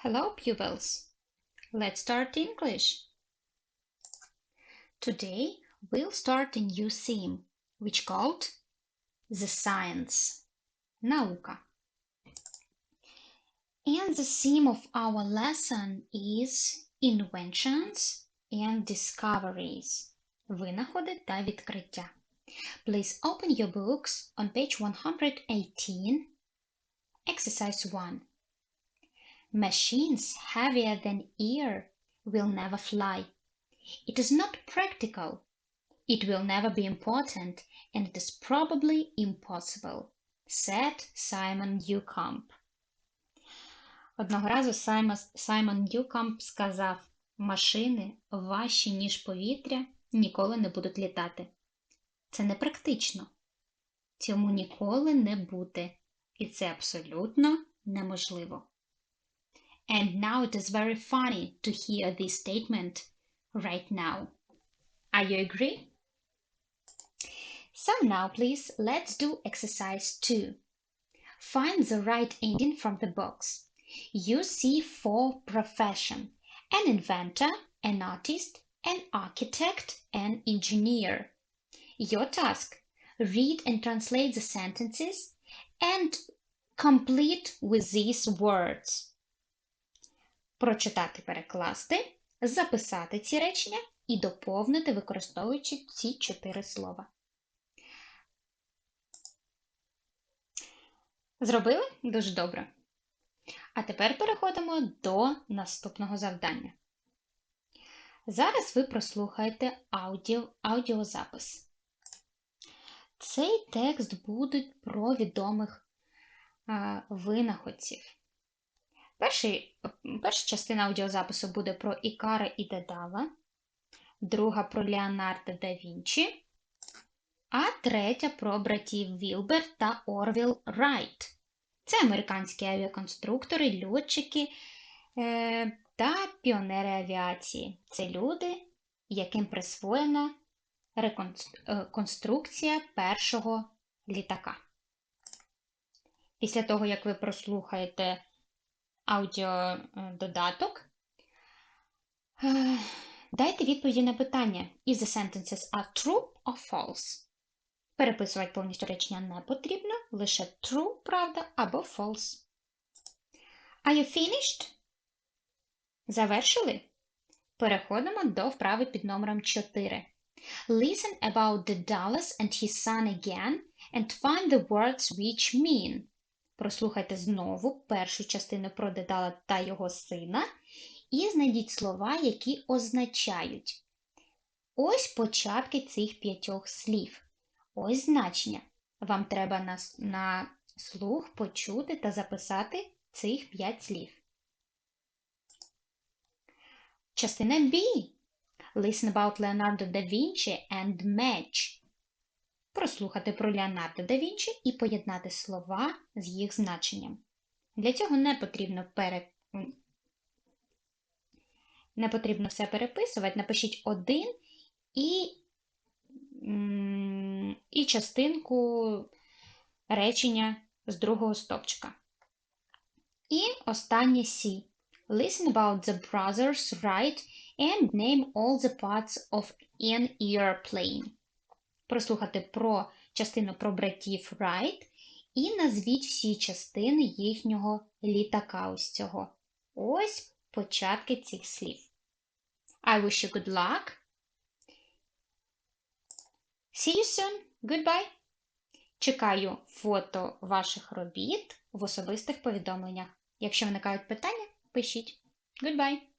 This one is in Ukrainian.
Hello, pupils. Let's start English. Today we'll start a new theme, which called the science. Наука. And the theme of our lesson is inventions and discoveries. Винаходи та відкриття. Please open your books on page 118. Exercise 1. Machines heavier than air will never fly. It is not practical. It will never be important, and it is probably impossible, said Simon Newcomb. Одного разу Саймон, Саймон Ньюкамп сказав, машини важчі, ніж повітря, ніколи не будуть літати. Це не практично. Цьому ніколи не буде. І це абсолютно неможливо. And now it is very funny to hear this statement right now. Are you agree? So now please let's do exercise 2. Find the right ending from the box. You see four profession, an inventor, an artist, an architect, an engineer. Your task, read and translate the sentences and complete with these words. Прочитати, перекласти, записати ці речення і доповнити, використовуючи ці чотири слова. Зробили? Дуже добре. А тепер переходимо до наступного завдання. Зараз ви прослухаєте аудіо, аудіозапис. Цей текст буде про відомих а, винаходців. Перший, перша частина аудіозапису буде про Ікара і Дедала, друга про Леонардо да Вінчі, а третя про братів Вілбер та Орвіл Райт. Це американські авіаконструктори, льотчики е, та піонери авіації. Це люди, яким присвоєна реконструкція першого літака. Після того, як ви прослухаєте аудіододаток, дайте відповіді на питання. Is the sentences are true or false? Переписувати повністю речення не потрібно, лише true, правда, або false. Are you finished? Завершили? Переходимо до вправи під номером 4. Listen about the Dallas and his son again and find the words which mean. Прослухайте знову першу частину про Дедала та його сина і знайдіть слова, які означають. Ось початки цих п'ятьох слів. Ось значення. Вам треба на, на слух почути та записати цих п'ять слів. Частина B. Listen about Leonardo da Vinci and match. Прослухати про Леонардо да Вінчі і поєднати слова з їх значенням. Для цього не потрібно пере... не потрібно все переписувати. Напишіть один і і частинку речення з другого стопчика. І останнє C. Listen about the brothers Wright and name all the parts of an airplane. Прослухати про частину про братів Wright і назвіть всі частини їхнього літака ось цього. Ось початки цих слів. I wish you good luck. See you soon. Goodbye. Чекаю фото ваших робіт в особистих повідомленнях. Якщо виникають питання, пишіть. Goodbye.